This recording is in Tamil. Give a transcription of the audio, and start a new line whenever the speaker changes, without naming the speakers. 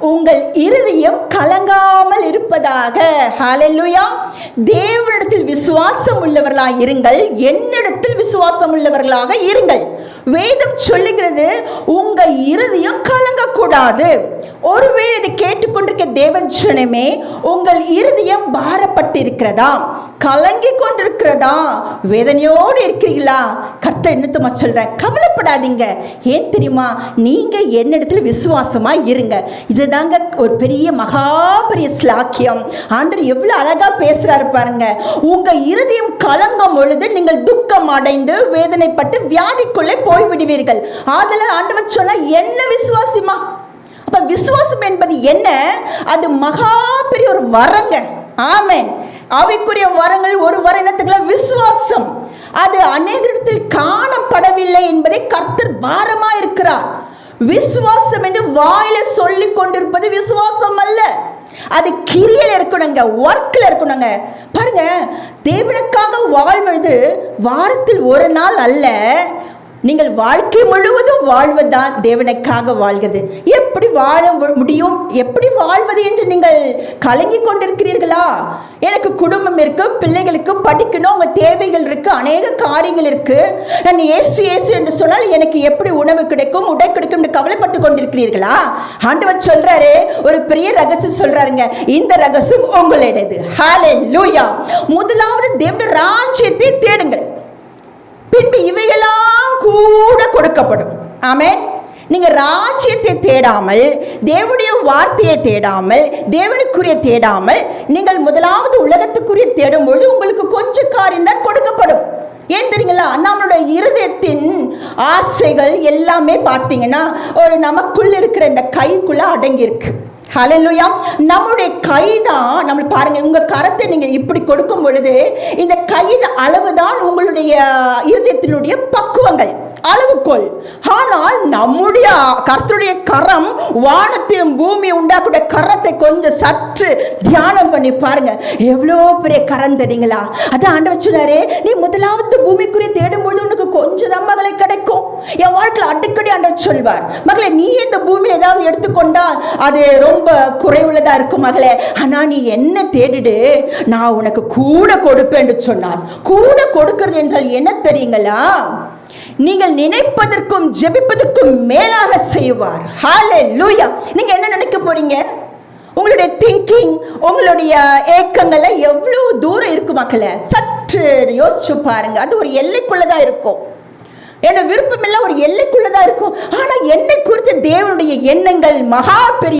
உங்கள் இருதயம் கலங்காமல் இருப்பதாக. ஹalleluya தேவனிடத்தில் விசுவாசம் உள்ளவர்களாக இருங்கள். என்னிடத்தில் விசுவாசம் உள்ளவர்களாக இருங்கள். வேதம் சொல்லுகிறது உங்கள் இருதயம் கலங்கக்கூடாது. ஒருவேளை இதை கேட்டுக்கொண்டிருக்க தேவஜனமே உங்கள் இருதயம் பாரப்பட்டிருக்கிறதா? கலங்கி கொண்டிருக்கிறதா வேதனையோடு இருக்கிறீங்களா கர்த்த என்னத்துமா சொல்கிறேன் கவலைப்படாதீங்க. ஏன் தெரியுமா? நீங்கள் என்னிடத்துல விசுவாசமா இருங்க. இதுதாங்க ஒரு பெரிய மகா பெரிய ஸ்லாக்கியம் ஆண்டர் எவ்வளோ அழகா பேசுகிறாரு பாருங்க. உங்கள் இருதயம் கலங்கும் பொழுது நீங்கள் துக்கம் அடைந்து வேதனைப்பட்டு வியாதிக்குள்ளே போய்விடுவீர்கள். அதில் ஆண்டவர் சொன்னால் என்ன விசுவாசிமா? அப்ப விசுவாசம் என்பது என்ன? அது மகா பெரிய ஒரு வரங்க. ஆமென். அவைக்குரிய வரங்கள் ஒரு வர என்னத்துக்குள்ள விசுவாசம். அது அநேகரிடத்தில் காணப்படவில்லை என்பதை கர்த்தர் பாரமா இருக்கிறார். விசுவாசம் என்று வாயில சொல்லி கொண்டிருப்பது விசுவாசம் அல்ல. அது கிரியையில் இருக்கணுங்க ஒர்க்கில் இருக்கணுங்க. பாருங்க தேவனுக்காக வாழ்வது வாரத்தில் ஒரு நாள் அல்ல. நீங்கள் வாழ்க்கை முழுவதும் வாழ்வதுதான் தேவனுக்காக வாழ்கிறது. எப்படி வாழ முடியும்? எப்படி வாழ்வது என்று நீங்கள் கலங்கி கொண்டிருக்கிறீர்களா? எனக்கு குடும்பம் இருக்கு பிள்ளைகளுக்கு படிக்கணும் உங்க தேவைகள் இருக்கு அநேக காரியங்கள் இருக்கு. நான் ஏசு ஏசு என்று சொன்னால் எனக்கு எப்படி உணவு கிடைக்கும் உடை கிடைக்கும் என்று கவலைப்பட்டு கொண்டிருக்கிறீர்களா? ஆண்டவர் சொல்றாரு ஒரு பெரிய ரகசியம் சொல்றாருங்க. இந்த ரகசியம் உங்களுடையது. லூயா முதலாவது தேவனுடைய ராஜ்யத்தை தேடுங்கள். பின்பு இவை கொடுக்கப்படும். ஆமே நீங்க ராஜ்யத்தை தேடாமல் தேவனுடைய வார்த்தையை தேடாமல் தேவனுக்குரிய தேடாமல் நீங்கள் முதலாவது உலகத்துக்குரிய தேடும் பொழுது உங்களுக்கு கொஞ்சம் காரியம் தான் கொடுக்கப்படும். ஏன் தெரியுங்களா? நம்மளுடைய இருதயத்தின் ஆசைகள் எல்லாமே பார்த்தீங்கன்னா ஒரு நமக்குள்ள இருக்கிற இந்த கைக்குள்ள அடங்கியிருக்கு. ஹலலுயா நம்முடைய கை தான் நம்ம பாருங்க உங்க கரத்தை நீங்க இப்படி கொடுக்கும் பொழுது இந்த கையின் அளவு தான் உங்களுடைய இருதயத்தினுடைய பக்குவங்கள். அளவுகோல். ஆனால் நம்முடைய கர்த்தருடைய கரம் வானத்தையும் பூமி உண்டாக்கூடிய கரத்தை கொஞ்சம் சற்று தியானம் பண்ணி பாருங்க. எவ்வளோ பெரிய கரம் தெரியுங்களா? அது ஆண்டவர் சொன்னாரு நீ முதலாவது பூமிக்குரிய தேடும்போது உனக்கு கொஞ்சம் தான் மகளை கிடைக்கும். என் வாழ்க்கையில் அடிக்கடி ஆண்டவர் சொல்வார் மகளே நீ இந்த பூமியில் ஏதாவது எடுத்துக்கொண்டால் அது ரொம்ப குறைவுள்ளதா இருக்கும் மகளே. ஆனா நீ என்ன தேடிடு? நான் உனக்கு கூட கொடுப்பேன் என்று சொன்னார். கூட கொடுக்கிறது என்றால் என்ன தெரியுங்களா? நீங்கள் நினைப்பதற்கும் ஜெபிப்பதற்கும் மேலாக செய்வார். ஹாலே லூயா நீங்க என்ன நினைக்க போறீங்க? உங்களுடைய திங்கிங் உங்களுடைய ஏக்கங்கள்ல எவ்வளவு தூரம் இருக்கு மக்களே? சற்று யோசிச்சு பாருங்க. அது ஒரு எல்லைக்குள்ளதான் இருக்கும். என்னோட விருப்பம் எல்லாம் ஒரு எல்லைக்குள்ளதான் இருக்கும். ஆனா என்னை குறித்த தேவனுடைய எண்ணங்கள் மகா பெரிய